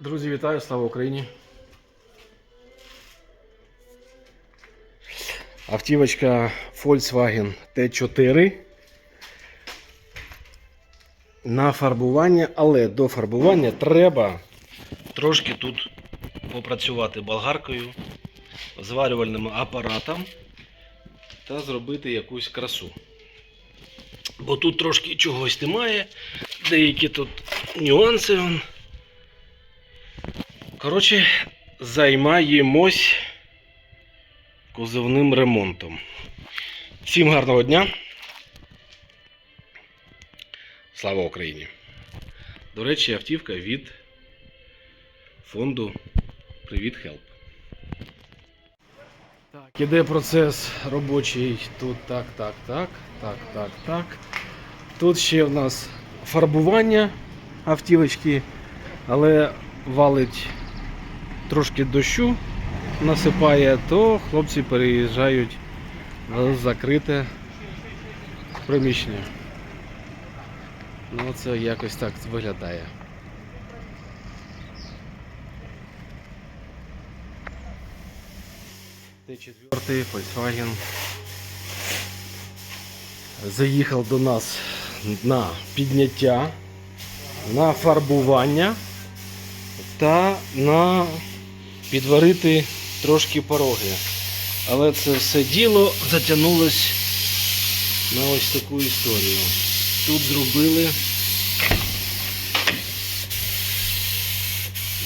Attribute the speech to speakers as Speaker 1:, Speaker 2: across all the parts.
Speaker 1: Друзі, вітаю, слава Україні. Автівочка Volkswagen T4 на фарбування, але до фарбування треба трошки тут попрацювати болгаркою, зварювальним апаратом та зробити якусь красу. Бо тут трошки чогось немає, деякі тут нюанси. Коротше, займаємось кузовним ремонтом. Всім гарного дня. Слава Україні! До речі, автівка від фонду Привіт Хелп. Так, іде процес робочий. Тут так, так, так, так, так, так. Тут ще в нас фарбування автівочки, але валить трошки дощу насипає, то хлопці переїжджають в закрите приміщення. Ну це якось так виглядає. Т4 Volkswagen заїхав до нас на підняття, на фарбування та на підварити трошки пороги. Але це все діло затягнулось на ось таку історію. Тут зробили.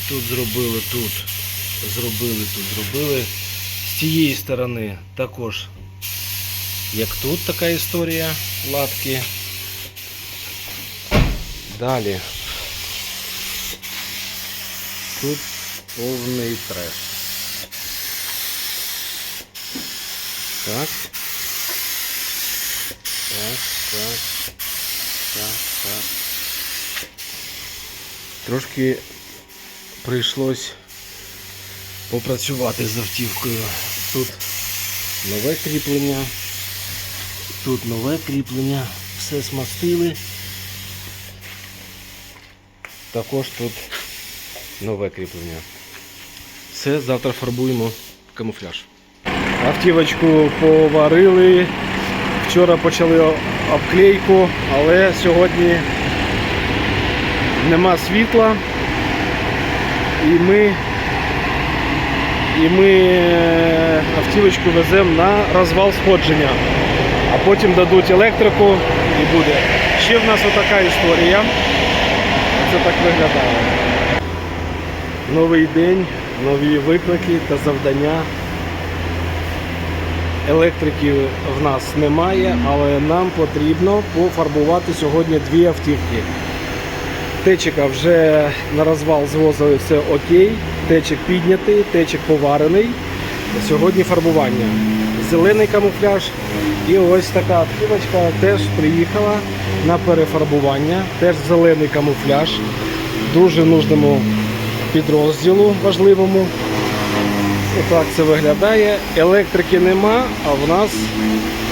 Speaker 1: Тут зробили, тут зробили, тут зробили. З цієї сторони також, як тут така історія латки. Далі. Тут повний треш. Так. Так, так. Так, так. Трошки прийшлось попрацювати з автівкою. Тут нове кріплення. Тут нове кріплення. Все смастили. Також тут нове кріплення. Все, завтра фарбуємо камуфляж. Автівочку поварили. Вчора почали обклейку, але сьогодні нема світла. І ми, і ми е, автівочку веземо на розвал сходження. А потім дадуть електрику і буде. Ще в нас отака історія. Це так виглядає. Новий день, нові виклики та завдання. Електрики в нас немає, але нам потрібно пофарбувати сьогодні дві автівки. Течика вже на розвал звозили все окей. Течик піднятий, течик поварений. Сьогодні фарбування. Зелений камуфляж. І ось така автівочка теж приїхала на перефарбування. Теж зелений камуфляж. Дуже нужному підрозділу важливому. Отак це виглядає. Електрики нема, а в нас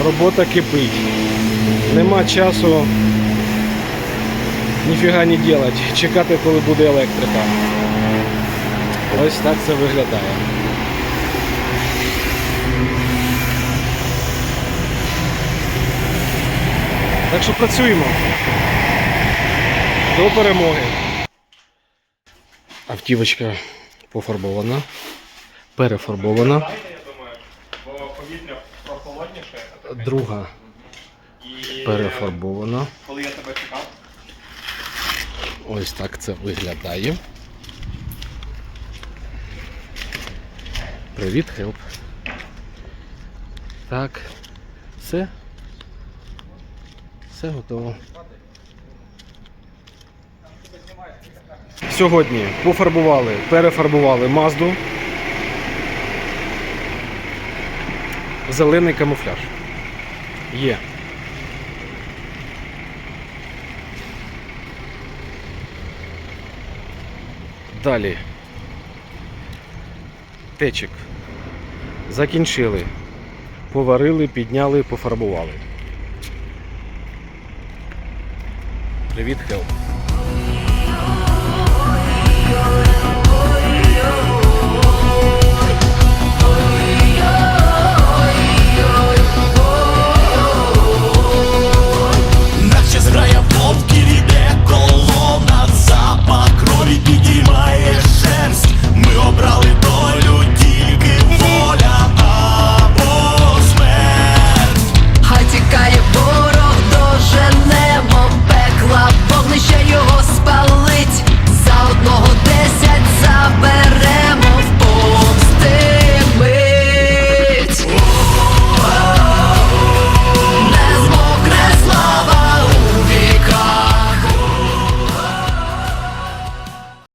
Speaker 1: робота кипить. Нема часу ніфіга не делать, чекати, коли буде електрика. Ось так це виглядає. Так що працюємо. До перемоги. Автівочка пофарбована, перефарбована. Друга перефарбована.
Speaker 2: коли я тебе чекав,
Speaker 1: Ось так це виглядає. Привіт, хелп. Так, все. Все готово. Сьогодні пофарбували, перефарбували Мазду. Зелений камуфляж. Є. Далі. Течик. Закінчили. Поварили, підняли, пофарбували. Привіт, Хелп.